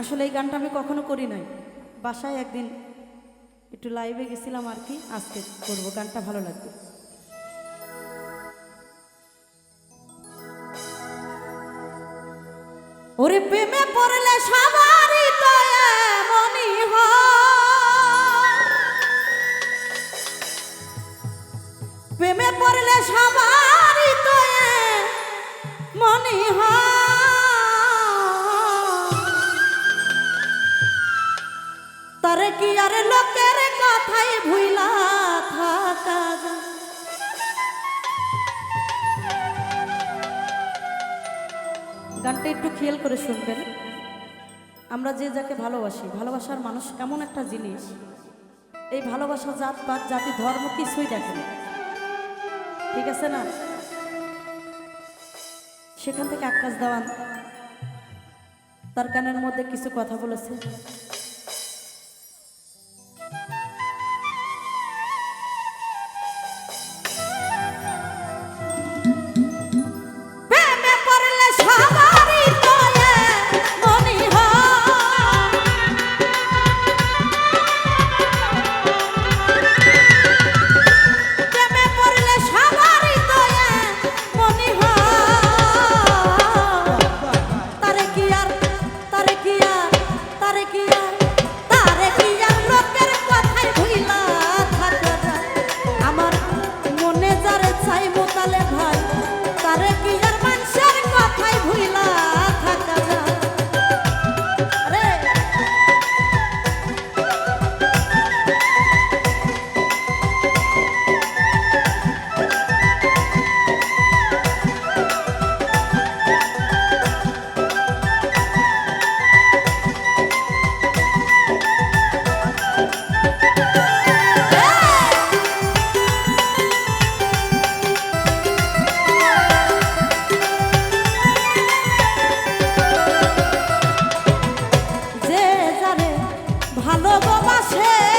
আসলে এই গানটা আমি কখনো করি নাই। বাসায় একদিন একটু লাইভে গেছিলাম আর কি, আজকে করব, গানটা ভালো লাগবে। ওরে প্রেমে পড়লে সবারই হয়। প্রেমে পড়লে সবারই মনে হয়। কি আর লোকের কথাই ভুইলা থাকা গানটা একটু খেয়াল করে শুনবেন। আমরা যে যাকে ভালোবাসি, ভালোবাসার মানুষ এমন একটা জিনিস। এই ভালোবাসা জাত পাত, জাতি, ধর্ম কিছুই দেখে না। ঠিক আছে না? সেখান থেকে আকাশ দেওয়ান, তার কানের মধ্যে কিছু কথা বলেছে। ভালোবাসে